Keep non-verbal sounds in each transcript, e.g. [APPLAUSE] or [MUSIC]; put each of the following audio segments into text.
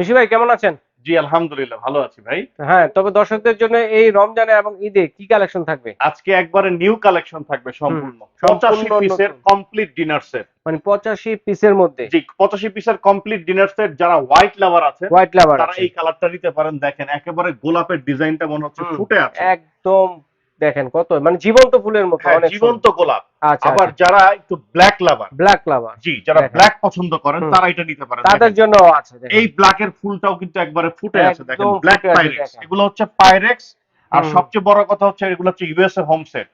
ঋষি ভাই কেমন আছেন? জি আলহামদুলিল্লাহ ভালো আছি ভাই। হ্যাঁ তবে দর্শকদের জন্য এই রমজানে এবং ঈদে কি কালেকশন থাকবে? আজকে একবারে নিউ কালেকশন থাকবে সম্পূর্ণ। সম্পূর্ণ পঁচাশি পিসের নতুন। কমপ্লিট ডিনার সেট মানে পঁচাশি পিসের মধ্যে? জি পঁচাশি পিসের কমপ্লিট ডিনার সেট যারা হোয়াইট লাভার আছে হোয়াইট লাভার তারা এই কালারটা নিতে পারেন। দেখেন একেবারে গোলাপের ডিজাইনটা মনে হচ্ছে ফুটে আছে। একদম দেখেন কত মানে জীবন্ত ফুলের মতো হ্যাঁ, জীবন্ত গোলাপ। আবার যারা একটু ব্ল্যাক লাভার ব্ল্যাক লাভার জি যারা ব্ল্যাক পছন্দ করেন তারা এটা নিতে পারেন। তাদের জন্য আছে। এই ব্ল্যাকের ফুলটাও কিন্তু একবারে ফুটে আছে দেখেন ব্ল্যাক পাইরেক্স এগুলো হচ্ছে পাইরেক্স আর সবচেয়ে বড় কথা হচ্ছে এগুলো হচ্ছে ইউএসএ হোম সেট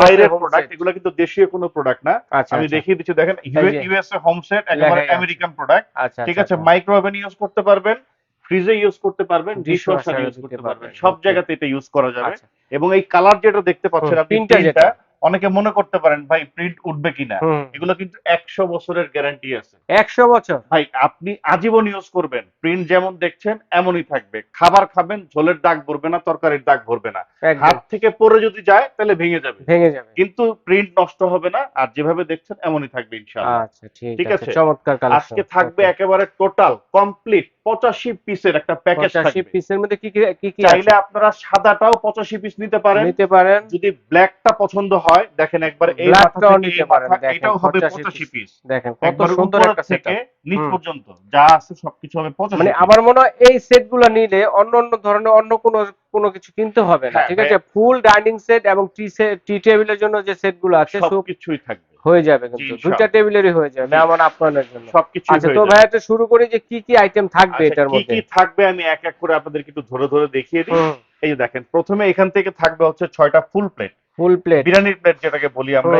বাইরের প্রোডাক্ট এগুলো কিন্তু দেশীয় কোনো প্রোডাক্ট না। আচ্ছা আমি আচ্ছা, দেখিয়ে দিচ্ছি দেখেন। ইউএসএ হোম সেট একেবারে আমেরিকান প্রোডাক্ট আচ্ছা ঠিক আচ্ছা, আছে মাইক্রো ওভেন ইউজ করতে পারবেন ফ্রিজে ইউজ করতে পারবেন ডিশওয়াশার ইউজ করতে পারবেন। সব জায়গাতে এটা ইউজ করা যাবে। আচ্ছা। এবং এই কালার যেটা দেখতে পাচ্ছেন আপনি print টা প্রিন্টটা যেটা। অনেকে মনে করতে পারেন ভাই প্রিন্ট উঠবে কিনা? এগুলো কিন্তু একশো বছরের গ্যারান্টি আছে। একশো বছর। ভাই আপনি আজীবন ইউজ করবেন। প্রিন্ট যেমন দেখছেন এমনই থাকবে। খাবার খাবেন ঝোলের দাগ ভরবে না তরকারির দাগ ভরবে না। হাত থেকে পরে যদি যায় তাহলে ভেঙে যাবে। ভেঙে যাবে। কিন্তু প্রিন্ট নষ্ট হবে না আর যেভাবে দেখছেন এমনই থাকবে ইনশাআল্লাহ। আচ্ছা ঠিক আছে। চমৎকার আজকে থাকবে একেবারে টোটাল কমপ্লিট পঁচাশি পিসের একটা প্যাকেজ থাকবে। পিসের মধ্যে কি কি কি কি চাইলে আপনারা সাদাটাও পঁচাশি পিস নিতে পারেন। নিতে পারেন। যদি ব্ল্যাকটা পছন্দ হয় দেখেন একবার এই মাথা নিতে পারেন, দেখেন, এটাও হবে 85 পিস দেখেন কত সুন্দর একটা সেটআপ নিচ পর্যন্ত যা আছে সবকিছু হবে পঁচাশি মানে আমার মনে হয় এই সেটগুলো নিলে অন্য অন্য ধরনের অন্য কোনো কোনো কিছু কিনতে হবে না হ্যাঁ, ঠিক আছে? ফুল ডাইনিং সেট এবং টি সেট টি টেবিলের জন্য যে সেটগুলো আছে সব সবকিছুই থাকবে। হয়ে যাবে কিন্তু। দুইটা টেবিলেরই হয়ে যাবে। মেহমান আপনাদের জন্য। সবকিছু আচ্ছা তো ভাই একটা শুরু করি যে কি কি আইটেম থাকবে এটার মধ্যে? কি কি থাকবে আমি এক এক করে আপনাদের একটু ধরে ধরে দেখিয়ে দিই। এই যে দেখেন প্রথমে এখান থেকে থাকবে হচ্ছে ছয়টা ফুল প্লেট ফুল প্লেট বিরিয়ানির প্লেট যেটাকে বলি আমরা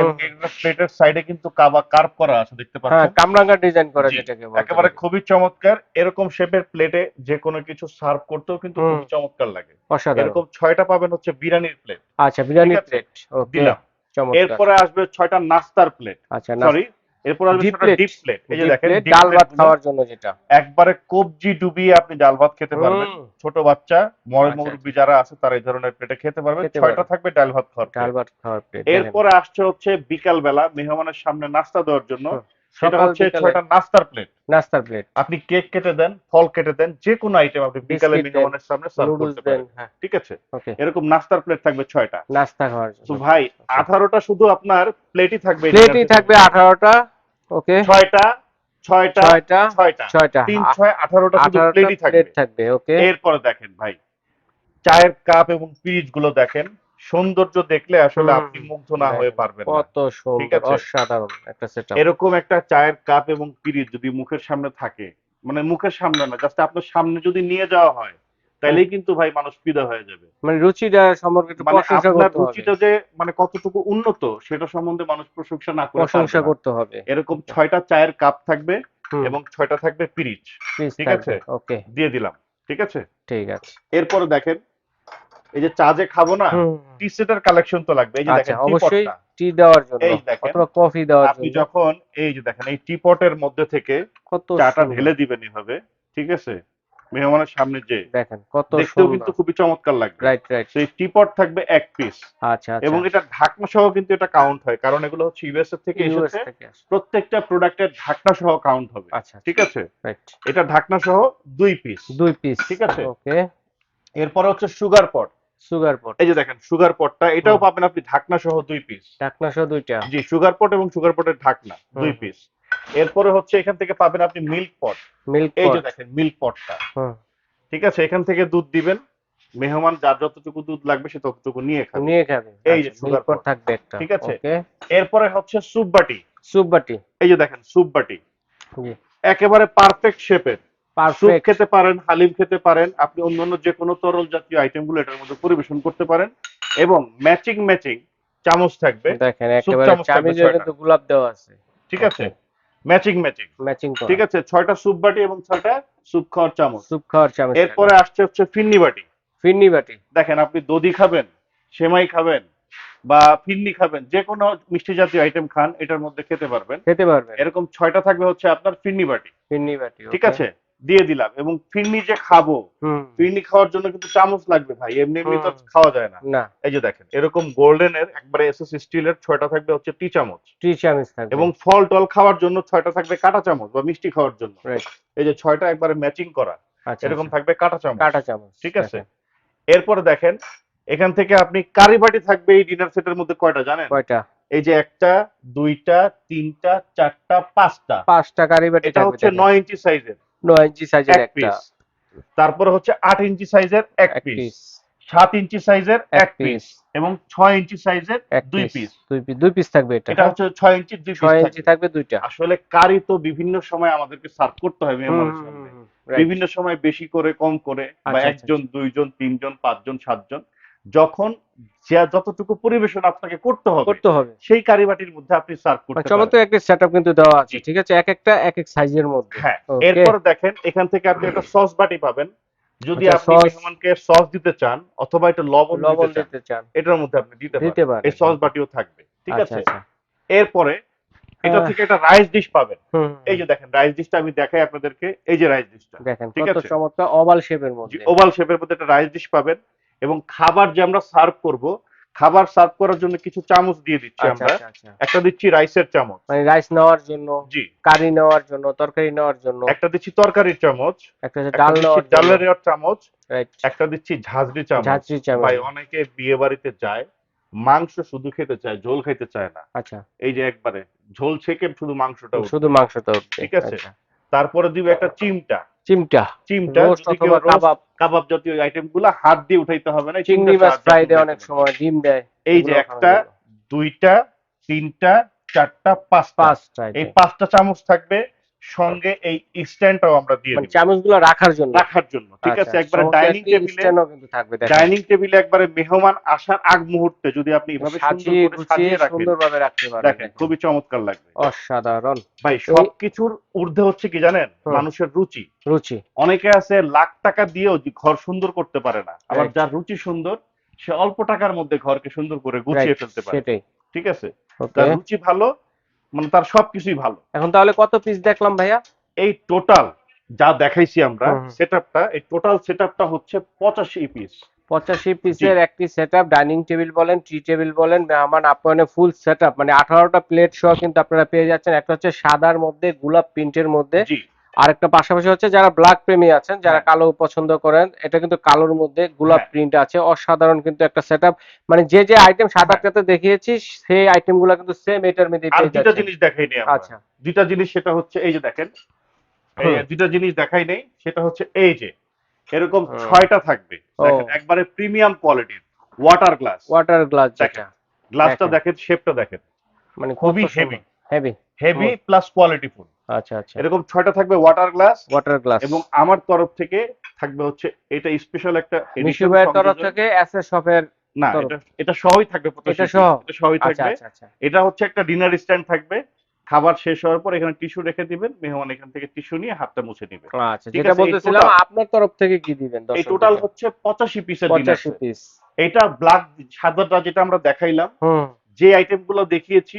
প্লেটের সাইডে কিন্তু কাবা কার্ভ করা আছে দেখতে হ্যাঁ কামরাঙ্গা ডিজাইন করা যেটাকে বলে। একেবারে খুবই চমৎকার। এরকম শেপের প্লেটে যে কোনো কিছু সার্ভ করতেও কিন্তু খুব চমৎকার লাগে। এরকম ছয়টা পাবেন হচ্ছে বিরিয়ানির প্লেট আচ্ছা বিরিয়ানি প্লেট দিলাম। এরপরে আসবে ছয়টা নাস্তার প্লেট আচ্ছা সরি এরপর আসবে Deep ছয়টা plate। ডিপ প্লেট এই যে দেখেন ডাল ভাত খাওয়ার জন্য যেটা। একবারে কবজি ডুবিয়ে আপনি ডাল ভাত খেতে পারবেন। ছোট বাচ্চা ময় আচ্ছা, মুরব্বী যারা আছে তারা এই ধরনের প্লেটে খেতে পারবে ছয়টা। থাকবে ডাল ভাত খাওয়ার ডাল ভাত খাওয়ার প্লেট এরপরে আসছে হচ্ছে বিকাল বেলা মেহমানের সামনে নাস্তা দেওয়ার জন্য। সেটা হচ্ছে ছয়টা নাস্তার প্লেট নাস্তার প্লেট আপনি কেক কেটে দেন ফল কেটে দেন যে কোনো আইটেম আপনি বিকালে সামনে সার্ভ করতে পারেন। হ্যাঁ। ঠিক আছে? এরকম নাস্তার প্লেট থাকবে ছয়টা। নাস্তা খাওয়ার তো ভাই আঠারোটা শুধু আপনার প্লেটই থাকবে প্লেটই থাকবে table। আঠারোটা ওকে ছয়টা ছয়টা ছয়টা ছয়টা। ছয়টা। তিন ছয় আঠারোটা শুধু প্লেটই থাকবে। থাকবে ওকে এরপরে দেখেন ভাই চায়ের কাপ এবং পিরিচগুলো দেখেন। সৌন্দর্য দেখলে আসলে আপনি মুগ্ধ না হয়ে পারবেন কত সুন্দর অসাধারণ একটা সেটআপ এরকম একটা চায়ের কাপ এবং পিরিচ যদি মুখের সামনে থাকে মানে মুখের সামনে না জাস্ট আপনার সামনে যদি নিয়ে যাওয়া হয় তাহলেই কিন্তু ভাই মানুষ পিদা হয়ে যাবে। মানে রুচিটা সম্পর্কে মানে আপনার রুচিটা যে মানে কতটুকু উন্নত সেটা সম্বন্ধে মানুষ প্রশংসা না করে প্রশংসা করতে হবে। এরকম ছয়টা চায়ের কাপ থাকবে এবং ছয়টা থাকবে পিরিচ। ঠিক আছে? ওকে দিয়ে দিলাম। ঠিক আছে? ঠিক আছে। এরপরে দেখেন এই যে চা যে খাব না টি সেটের কালেকশন তো লাগবে। এই যে আচ্ছা দেখেন অবশ্যই টি দেওয়ার জন্য এই দেখেন, অথবা কফি দেওয়ার জন্য। আপনি যখন এই যে দেখেন এই টিপটের মধ্যে থেকে কত চাটা ঢেলে দিবেন এভাবে ঠিক আছে? মেহমানের সামনে যে দেখেন কত দেখতেও কিন্তু খুবই চমৎকার লাগবে। রাইট রাইট সেই টিপট থাকবে এক পিস আচ্ছা আচ্ছা। এবং এটা ঢাকনা সহ কিন্তু এটা কাউন্ট হয় কারণ এগুলো হচ্ছে ইউএস এর থেকে এসেছে। প্রত্যেকটা প্রোডাক্টের ঢাকনা সহ কাউন্ট হবে। আচ্ছা ঠিক আছে? রাইট এটা ঢাকনা সহ দুই পিস দুই পিস ঠিক আছে। ওকে এরপরে হচ্ছে সুগার পট সুগার পট। এই যে দেখেন সুগার পটটা এটাও। পাবেন আপনি ঢাকনা সহ দুই পিস ঢাকনা সহ দুইটা। জি সুগার পট এবং সুগার পটের ঢাকনা দুই পিস এরপরে হচ্ছে এখান থেকে পাবেন আপনি মিল্ক পট মিল্ক এই যে দেখেন মিল্ক পটটা ঠিক আছে এখান থেকে দুধ দিবেন। মেহমান যার যতটুকু দুধ লাগবে সে ততটুকু নিয়ে খাবে। নিয়ে খাবে। এই যে আচ্ছা, pot pot। থাকবে একটা। ঠিক আছে। এরপরে হচ্ছে স্যুপ বাটি। স্যুপ বাটি। এই যে দেখেন স্যুপ বাটি। একেবারে পারফেক্ট শেপের স্যুপ খেতে পারেন হালিম খেতে পারেন আপনি অন্যান্য যে কোনো তরল জাতীয় আইটেমগুলো এটার মধ্যে পরিবেশন করতে পারেন এবং ম্যাচিং ম্যাচিং চামচ থাকবে। দেখেন একেবারে চামচ। কিন্তু গোলাপ দেওয়া আছে। ঠিক আছে? ম্যাচিং ম্যাচিং ম্যাচিং ঠিক আছে? ছয়টা স্যুপ বাটি এবং ছয়টা স্যুপ খাওয়ার চামচ। স্যুপ খাওয়ার চামচ এরপরে আসছে হচ্ছে ফিন্নি বাটি। ফিন্নি বাটি। দেখেন আপনি দধি খাবেন সেমাই খাবেন বা ফিন্নি খাবেন যে কোনো মিষ্টি জাতীয় আইটেম খান এটার মধ্যে খেতে পারবেন। খেতে পারবেন। এরকম ছয়টা থাকবে হচ্ছে আপনার ফিন্নি বাটি। ফিন্নি বাটি ঠিক আছে? দিয়ে দিলাম এবং ফিরনি যে খাব ফিন্নি খাওয়ার জন্য কিন্তু চামচ লাগবে ভাই এমনি এমনি তো খাওয়া যায় না। এই যে দেখেন এরকম গোল্ডেন এর একবারে এসএস স্টিলের ছয়টা থাকবে হচ্ছে টি চামচ টি চামচ থাকবে। এবং ফল টল খাওয়ার জন্য ছয়টা থাকবে কাটা চামচ বা মিষ্টি খাওয়ার জন্য। এই যে ছয়টা একবারে ম্যাচিং করা আচ্ছা এরকম আচ্ছা। থাকবে কাঁটা চামচ। কাঁটা চামচ ঠিক আছে। এরপরে দেখেন এখান থেকে আপনি কারি বাটি থাকবে এই ডিনার সেটের মধ্যে কয়টা জানেন? কয়টা? এই যে একটা দুইটা তিনটা চারটা পাঁচটা। পাঁচটা কারি বাটি এটা হচ্ছে নয় ইঞ্চি সাইজের নয় ইঞ্চি সাইজের এক পিস তারপরে হচ্ছে আট ইঞ্চি সাইজের এক পিস সাত ইঞ্চি সাইজের এক পিস এবং ছয় ইঞ্চি সাইজের দুই পিস দুই পিস দুই পিস থাকবে এটা। এটা হচ্ছে ছয় ইঞ্চি দুই ছয় ইঞ্চি থাকবে। দুইটা। আসলে কারি তো বিভিন্ন সময় আমাদেরকে সার্ভ করতে right. বিভিন্ন সময় বেশি করে কম করে বা আচ্ছা, আচ্ছা, একজন দুইজন তিনজন পাঁচজন সাতজন। যখন যা যতটুকু পরিবেশন আপনাকে করতে হবে করতে হবে। সেই কারিবাটির মধ্যে আপনি সার্ভ করতে পারেন। চমৎকার একটা সেটআপ কিন্তু দেওয়া আছে ঠিক আছে? এক একটা এক এক সাইজের মধ্যে। হ্যাঁ এরপর দেখেন এখান থেকে আপনি একটা সস বাটি পাবেন। যদি আচ্ছা, আপনি মেহমানকে সস দিতে চান অথবা একটা লবণ লবণ দিতে চান। এটার মধ্যে আপনি দিতে দিতে পারেন। এই সস বাটিও থাকবে ঠিক আচ্ছা, আছে? আচ্ছা। এরপরে এটা থেকে একটা রাইস ডিশ পাবেন। এই যে দেখেন রাইস ডিশটা আমি দেখাই আপনাদেরকে এই যে রাইস ডিশটা দেখেন ঠিক আছে। চমৎকার ওভাল শেপের মধ্যে। ওভাল শেপের মধ্যে একটা রাইস ডিশ পাবেন। এবং খাবার যে আমরা সার্ভ করব খাবার সার্ভ করার জন্য কিছু চামচ দিয়ে দিচ্ছি আচ্ছা আমরা। আচ্ছা আচ্ছা। একটা দিচ্ছি রাইসের চামচ। মানে রাইস নেওয়ার জন্য জি। কারি নেওয়ার জন্য তরকারি নেওয়ার জন্য। একটা দিচ্ছি তরকারির চামচ একটা ডাল নেওয়ার ডালের জন্য চামচ একটা দিচ্ছি ঝাঁঝরি চামচ। ঝাঁঝরি চামচ। ভাই অনেকে বিয়ে বাড়িতে যায় মাংস শুধু খেতে চায় ঝোল খেতে চায় না। আচ্ছা। এই যে একবারে ঝোল ছেকে শুধু মাংসটা শুধু মাংসটা ঠিক আছে। তারপরে দিবে একটা চিমটা। চিমটা। চিমটা কাবাব। কাবাব জাতীয় আইটেমগুলা হাত দিয়ে উঠাইতে হবে না চিংড়ি মাছ ফ্রাই দেয় অনেক সময় ডিম দেয়। এই যে একটা দুইটা তিনটা চারটা পাঁচ পাঁচটা এই পাঁচটা চামচ থাকবে সঙ্গে এই স্ট্যান্ডটাও আমরা দিয়ে মানে চামচগুলো রাখার জন্য। রাখার জন্য। ঠিক আছে আচ্ছা, একবারে ডাইনিং টেবিলে কিন্তু থাকবে দেখেন। ডাইনিং টেবিলে একবারে মেহমান আসার আগ মুহূর্তে যদি আপনি এভাবে সাজিয়ে গুছিয়ে রাখেন সুন্দরভাবে রাখতে পারবেন দেখেন। খুবই চমৎকার লাগবে। অসাধারণ। ভাই সবকিছুর ঊর্ধ্বে হচ্ছে কি জানেন? মানুষের রুচি। রুচি। অনেকে আছে লাখ টাকা দিয়েও ঘর সুন্দর করতে পারে না। আবার. যার রুচি সুন্দর সে অল্প টাকার মধ্যে ঘরকে সুন্দর করে গুছিয়ে ফেলতে পারে। ঠিক আছে? তার রুচি ভালো মানে তার সবকিছুই ভালো। এখন তাহলে কত পিস দেখলাম ভাইয়া? এই টোটাল যা দেখাইছি আমরা। সেটআপটা এই টোটাল সেটআপটা হচ্ছে পঁচাশি পিস পঁচাশি পিসের একটি সেটআপ ডাইনিং টেবিল বলেন টি টেবিল বলেন মেহমান আপ্যায়নে ফুল সেটআপ মানে আঠারোটা প্লেট সহ কিন্তু আপনারা পেয়ে যাচ্ছেন। একটা হচ্ছে সাদার মধ্যে গোলাপ প্রিন্টের মধ্যে। জি আর একটা পাশাপাশি হচ্ছে যারা ব্ল্যাক প্রেমী আছেন যারা হ্যাঁ। কালো পছন্দ করেন এটা কিন্তু কালোর মধ্যে গোলাপ হ্যাঁ। প্রিন্ট আছে অসাধারণ কিন্তু একটা সেটআপ মানে যে যে আইটেম সাদাটাতে দেখিয়েছি সেই আইটেমগুলো কিন্তু সেম এটার মধ্যে আর দুটা জিনিস দেখাইনি আমরা। আচ্ছা। দুটা জিনিস সেটা হচ্ছে এই যে দেখেন। দুটা জিনিস দেখাই নেই সেটা হচ্ছে এই যে এরকম। ছয়টা থাকবে। দেখেন একবারে প্রিমিয়াম কোয়ালিটির ওয়াটার গ্লাস ওয়াটার গ্লাস দেখেন। গ্লাসটা দেখেন। শেপটা দেখেন। মানে খুবই heavy heavy heavy plus quality কোয়ালিটিফুল আচ্ছা আচ্ছা। এরকম ছয়টা থাকবে ওয়াটার গ্লাস ওয়াটার গ্লাস এবং আমার তরফ থেকে থাকবে হচ্ছে এটা স্পেশাল একটা মিশু ভাইয়ের তরফ থেকে এস এস শপের না এটা এটা সহই থাকবে এটা সহ? এটা সহই আচ্ছা থাকবে। আচ্ছা আচ্ছা। এটা হচ্ছে একটা ডিনার স্ট্যান্ড থাকবে। খাবার শেষ হওয়ার পর এখানে টিস্যু রেখে দিবেন মেহমান এখান থেকে টিস্যু নিয়ে হাতটা মুছে নিবে আচ্ছা যেটা বলতেছিলাম আপনার তরফ থেকে কি দিবেন এই টোটাল হচ্ছে পঁচাশি পিসের ডিনার পঁচাশি পিস এটা ব্ল্যাক সাদাটা যেটা আমরা দেখাইলাম যে আইটেমগুলো দেখিয়েছি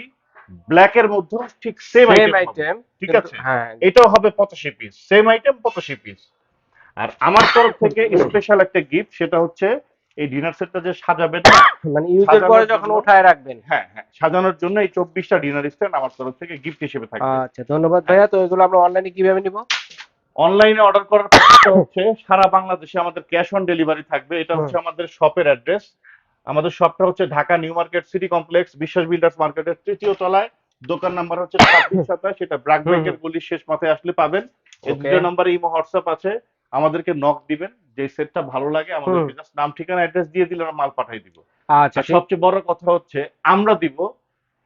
ব্ল্যাক এর মধ্যে ঠিক সেম আইটেম ঠিক আছে? হ্যাঁ। এটাও হবে পঁচাশি পিস সেম আইটেম পঁচাশি পিস আর আমার তরফ [COUGHS] থেকে স্পেশাল একটা গিফট সেটা হচ্ছে এই ডিনার সেটটা যে সাজাবেন [COUGHS] মানে ইউজের পরে যখন উঠায় রাখবেন। হ্যাঁ হ্যাঁ সাজানোর জন্য এই চব্বিশটা ডিনার স্ট্যান্ড আমার তরফ থেকে গিফট হিসেবে থাকবে। আচ্ছা ধন্যবাদ ভাইয়া। তো এগুলো আমরা অনলাইনে কীভাবে নিব? অনলাইনে অর্ডার করার হচ্ছে সারা বাংলাদেশে আমাদের ক্যাশ অন ডেলিভারি থাকবে। এটা হচ্ছে আমাদের শপের অ্যাড্রেস আমাদের শপটা হচ্ছে Dhaka new market city complex Biswas builders মার্কেটের তৃতীয় তলায়। দোকান নাম্বার হচ্ছে ছাব্বিশ সাতাশ সেটা ব্র্যাক ব্যাংকের গলির শেষ মাথায় আসলে পাবেন। এই দুটো নাম্বারে ইমো হোয়াটসঅ্যাপ আছে। আমাদেরকে নক দিবেন যে সেটটা ভালো লাগে আমাদেরকে জাস্ট নাম ঠিকানা অ্যাড্রেস দিয়ে দিলে আমরা মাল পাঠিয়ে দিব। আচ্ছা সবচেয়ে বড় কথা হচ্ছে আমরা দিব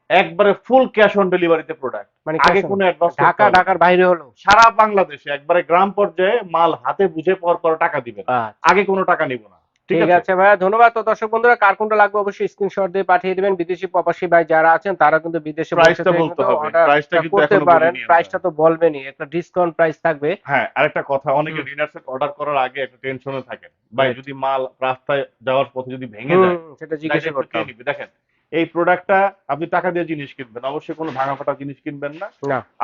একবারে ফুল ক্যাশ অন ডেলিভারিতে প্রোডাক্ট মানে আগে কোনো অ্যাডভান্স ঢাকা ঢাকার বাইরে হলো। সারা বাংলাদেশে একবারে গ্রাম পর্যায়ে মাল হাতে বুঝে পর পর টাকা দিবেন। আচ্ছা। আগে কোনো টাকা নিব না। ঠিক আছে। ভাইয়া ধন্যবাদ। তো দর্শক বন্ধুরা কার কোনটা লাগবে অবশ্যই স্ক্রিনশট দিয়ে পাঠিয়ে দিবেন। বিদেশি প্রবাসী ভাই যারা আছেন তারা কিন্তু বিদেশে প্রাইসটা বলতে হবে। প্রাইসটা কিন্তু করতে এখনও পারেন। প্রাইসটা তো বলবেনই। একটা ডিসকাউন্ট প্রাইস থাকবে। হ্যাঁ আরেকটা কথা অনেকে ডিনার সেট অর্ডার করার আগে একটা টেনশনে থাকে ভাই যদি মাল রাস্তায় যাওয়ার পথে যদি ভেঙে যায় সেটা জিজ্ঞেস জিজ্ঞাসা করতে হবে। দেখেন এই প্রোডাক্টটা আপনি টাকা দিয়ে জিনিস কিনবেন। অবশ্যই কোনো ভাঙা ফাটা জিনিস কিনবেন না।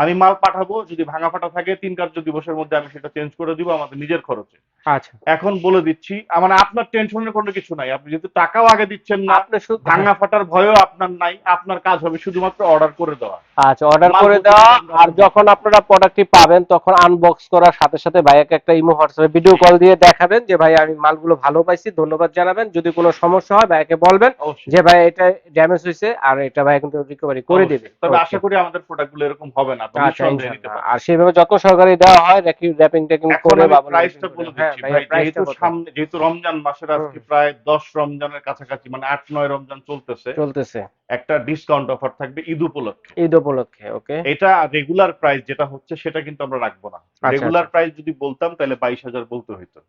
আমি মাল পাঠাবো যদি ভাঙা ফাটা থাকে তিন কার্য দিবসের মধ্যে আমি সেটা চেঞ্জ করে দিব আমাদের নিজের খরচে। আচ্ছা। এখন বলে দিচ্ছি আমার আপনার টেনশনের কোনো কিছু নাই। আপনি যেহেতু টাকাও আগে দিচ্ছেন না আপনি শুধু ভাঙা ফাটার ভয়ও আপনার নাই আপনার কাজ হবে শুধুমাত্র অর্ডার করে দেওয়া। আচ্ছা অর্ডার করে দেওয়া আর যখন আপনারা প্রোডাক্টটি পাবেন তখন আনবক্স করার সাথে সাথে ভাইয়াকে একটা ইমো হোয়াটসঅ্যাপে ভিডিও কল দিয়ে দেখাবেন যে ভাই আমি মালগুলো ভালো পাইছি ধন্যবাদ জানাবেন। যদি কোনো সমস্যা হয় ভাইয়াকে বলবেন যে ভাই এটা ড্যামেজ হয়েছে আর এটা ভাই কিন্তু রিকভারি করে। দেবে। তবে আশা করি আমাদের প্রোডাক্টগুলো এরকম হবে না আপনি আচ্ছা নিঃসন্দেহে নিতে। আর সেভাবে যত্ন সহকারে দেওয়া হয় র্যাপিং ট্যাপিং এখন করে প্রাইসটা বলে হ্যাঁ, দিচ্ছি ভাই যেহেতু সামনে যেহেতু রমজান মাসের আজকে প্রায় দশ রমজানের কাছাকাছি মানে আট নয় রমজান চলতেছে চলতেছে। একটা ডিসকাউন্ট অফার থাকবে ঈদ উপলক্ষে। ঈদ উপলক্ষে ওকে এটা রেগুলার প্রাইস যেটা হচ্ছে সেটা কিন্তু আমরা রাখব না। আচ্ছা, রেগুলার আচ্ছা। প্রাইস যদি বলতাম তাহলে বাইশ হাজার বলতে হইতো।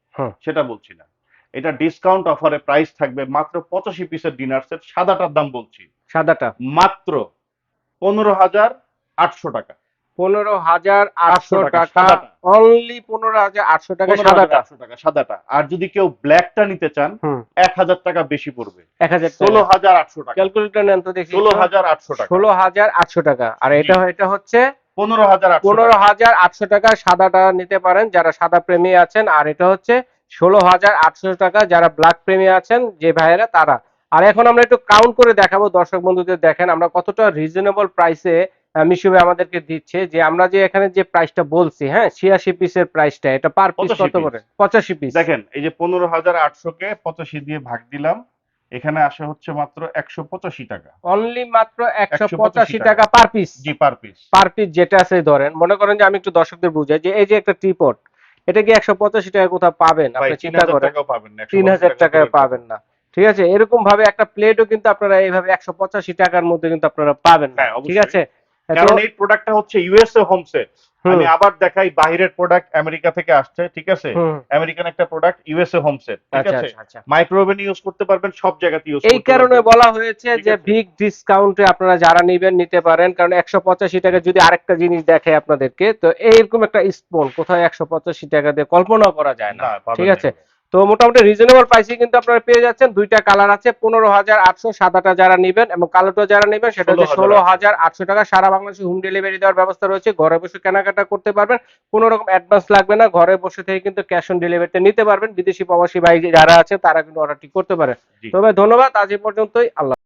সেটা বলছি না। এটা ডিসকাউন্ট অফারে প্রাইস থাকবে মাত্র পঁচাশি পিসের ডিনার সেট সাদাটার দাম বলছি। সাদাটা? মাত্র পনেরো হাজার আটশো টাকা। পনেরো হাজার আটশো 800 টাকা। অনলি পনেরো হাজার আটশো টাকা 15,800 সাদাটা। টাকা সাদাটা। আর যদি কেউ ব্ল্যাকটা নিতে চান এক হাজার টাকা বেশি পড়বে। এক হাজার ষোলো হাজার আটশো টাকা। ক্যালকুলেটর নেন তো দেখি। ষোলো হাজার আটশো টাকা। ষোলো হাজার আটশো টাকা। আর এটা এটা হচ্ছে পনেরো হাজার পনেরো হাজার আটশো টাকা সাদাটা নিতে পারেন যারা সাদা প্রেমী আছেন। আর এটা হচ্ছে ষোলো হাজার আটশো টাকা যারা ব্ল্যাক প্রেমী আছেন যে ভাইয়েরা তারা। আর এখন আমরা একটু কাউন্ট করে দেখাবো দর্শক বন্ধুদের দেখেন আমরা কতটা রিজনেবল প্রাইসে মিশুবে আমাদেরকে দিচ্ছে যে আমরা যে এখানে যে প্রাইসটা বলছি হ্যাঁ ছিয়াশি পিসের প্রাইসটা এটা পার পিস কত করে? পঁচাশি পিস দেখেন এই যে পনেরো হাজার আটশো কে পঁচাশি দিয়ে ভাগ দিলাম এখানে আসে হচ্ছে মাত্র একশো পঁচাশি টাকা। অনলি মাত্র একশো পঁচাশি টাকা। পার পিস জি পার পিস পার পিস যেটা আছে ধরেন মনে করেন যে আমি একটু দর্শকদের বুঝাই যে এই যে একটা ট্রিপট এটা কি একশো পঁচাশি টাকা কোথাও পাবেন? আপনি চিন্তা হাজার করেন। পাবেন না তিন হাজার টাকায় পাবেন। না। ঠিক আছে? এরকম ভাবে একটা প্লেটও কিন্তু আপনারা এইভাবে একশো পঁচাশি টাকার মধ্যে কিন্তু আপনারা পাবেন না। হ্যাঁ, ঠিক আছে? কারণ এই প্রোডাক্টটা হচ্ছে ইউএসএ হুম, আমি আবার দেখাই বাহিরের প্রোডাক্ট আমেরিকা থেকে আসছে ঠিক আছে? আমেরিকান একটা প্রোডাক্ট ইউএসএ হোম সেট ঠিক আচ্ছা আছে? আচ্ছা আচ্ছা। মাইক্রোওভেন ইউজ করতে পারবেন সব জায়গাতে ইউজ এই কারণে বলা হয়েছে যে। বিগ ডিসকাউন্টে আপনারা যারা নেবেন নিতে পারেন। কারণ একশো পঁচাশি টাকা যদি আরেকটা জিনিস দেখে আপনাদেরকে তো এইরকম একটা স্পোন কোথায় একশো পঁচাশি টাকা দিয়ে কল্পনা করা যায় না। ঠিক আছে? তো মোটামুটি রিজনেবল প্রাইসে কিন্তু আপনারা পেয়ে যাচ্ছেন। দুইটা কালার আছে পনেরো হাজার আটশো সাদাটা যারা নেবেন এবং কালোটা যারা নেবেন সেটা হচ্ছে ষোলো হাজার আটশো। টাকা। সারা বাংলাদেশে হোম ডেলিভারি দেওয়ার ব্যবস্থা রয়েছে। ঘরে বসে কেনাকাটা করতে পারবেন। কোনো রকম অ্যাডভান্স লাগবে না। ঘরে বসে থেকে কিন্তু ক্যাশ অন ডেলিভারিতে নিতে পারবেন। বিদেশি প্রবাসী ভাই যারা আছে তারা কিন্তু অর্ডারটি করতে পারে। তবে ধন্যবাদ। আজ এই পর্যন্তই। আল্লাহ